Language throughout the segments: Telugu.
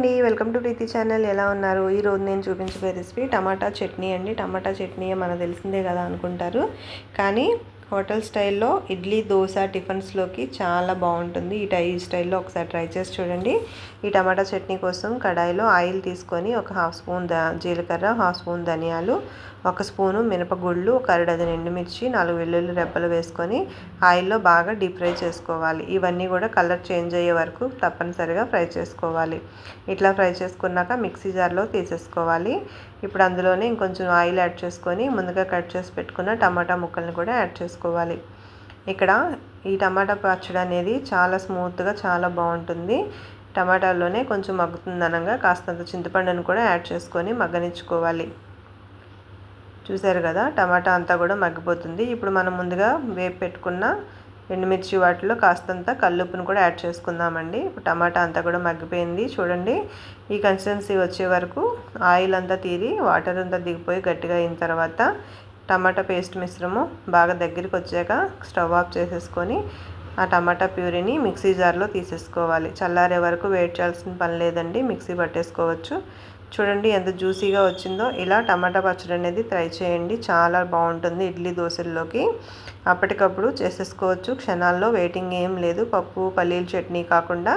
అండి. Welcome to Preethi channel. ఎలా ఉన్నారు? ఈరోజు నేను చూపించబోయే రెసిపీ టమాటా చట్నీ అండి. టమాటా చట్నీ మనకు తెలిసిందే కదా అనుకుంటారు. కానీ హోటల్ స్టైల్లో ఇడ్లీ దోశ టిఫిన్స్లోకి చాలా బాగుంటుంది. ఈ టై ఈ స్టైల్లో ఒకసారి ట్రై చేసి చూడండి. ఈ టమాటా చట్నీ కోసం కడాయిలో ఆయిల్ తీసుకొని ఒక హాఫ్ స్పూన్ ద జీలకర్ర హాఫ్ స్పూన్ ధనియాలు ఒక స్పూను మినపగుళ్ళు ఒక అరడజన్ ఎండుమిర్చి నాలుగు వెల్లుల్లి రెబ్బలు వేసుకొని ఆయిల్లో బాగా డీప్ ఫ్రై చేసుకోవాలి. ఇవన్నీ కూడా కలర్ చేంజ్ అయ్యే వరకు తప్పనిసరిగా ఫ్రై చేసుకోవాలి. ఇట్లా ఫ్రై చేసుకున్నాక మిక్సీ జార్లో తీసేసుకోవాలి. ఇప్పుడు అందులోనే ఇంకొంచెం ఆయిల్ యాడ్ చేసుకొని ముందుగా కట్ చేసి పెట్టుకున్న టమాటా ముక్కల్ని కూడా యాడ్ చేసుకోవాలి చేసుకోవాలి ఇక్కడ ఈ టమాటా పచ్చడి అనేది చాలా స్మూత్గా చాలా బాగుంటుంది. టమాటాల్లోనే కొంచెం మగ్గుతుందనగా కాస్తంత చింతపండును కూడా యాడ్ చేసుకొని మగ్గనిచ్చుకోవాలి. చూసారు కదా టమాటా అంతా కూడా మగ్గిపోతుంది. ఇప్పుడు మనం ముందుగా వేపు పెట్టుకున్న ఎండుమిర్చి వాటిలో కాస్తంత కల్లుప్పును కూడా యాడ్ చేసుకుందామండి. ఇప్పుడు టమాటా అంతా కూడా మగ్గిపోయింది. చూడండి ఈ కన్సిస్టెన్సీ వచ్చే వరకు ఆయిల్ అంతా తీరి వాటర్ అంతా దిగిపోయి గట్టిగా అయిన తర్వాత టమాటా పేస్ట్ మిశ్రమం బాగా దగ్గరికి వచ్చాక స్టవ్ ఆఫ్ చేసేసుకొని ఆ టమాటా ప్యూరీని మిక్సీ జార్లో తీసేసుకోవాలి. చల్లారే వరకు వెయిట్ చేయాల్సిన పని లేదండి మిక్సీ పట్టేసుకోవచ్చు. చూడండి ఎంత జ్యూసీగా వచ్చిందో. ఇలా టమాటా పచ్చడి అనేది ట్రై చేయండి చాలా బాగుంటుంది ఇడ్లీ దోశల్లోకి. అప్పటికప్పుడు చేసేసుకోవచ్చు క్షణాల్లో వెయిటింగ్ ఏం లేదు. పప్పు పల్లీల చట్నీ కాకుండా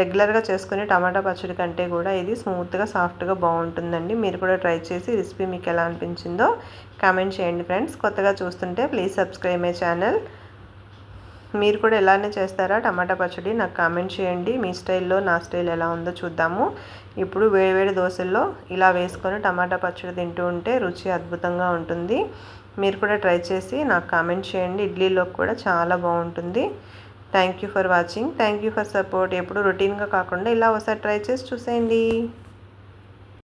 రెగ్యులర్గా చేసుకునే టమాటా పచ్చడి కంటే కూడా ఇది స్మూత్గా సాఫ్ట్గా బాగుంటుందండి. మీరు కూడా ట్రై చేసి రెసిపీ మీకు ఎలా అనిపించిందో కామెంట్ చేయండి ఫ్రెండ్స్. కొత్తగా చూస్తుంటే ప్లీజ్ సబ్స్క్రైబ్ మై ఛానల్. మీరు కూడా ఎలానే చేస్తారా టమాటా పచ్చడి నాకు కామెంట్ చేయండి. మీ స్టైల్లో నా స్టైల్ ఎలా ఉందో చూద్దాము. ఇప్పుడు వేడివేడి దోశల్లో ఇలా వేసుకొని టమాటా పచ్చడి తింటూ ఉంటే రుచి అద్భుతంగా ఉంటుంది. మీరు కూడా ట్రై చేసి నాకు కామెంట్ చేయండి. ఇడ్లీలో కూడా చాలా బాగుంటుంది. Thank you for watching thank you for support ఎప్పుడు రొటీన్గా కాకుండా ఇలా ఒకసారి ట్రై చేసి చూసేయండి.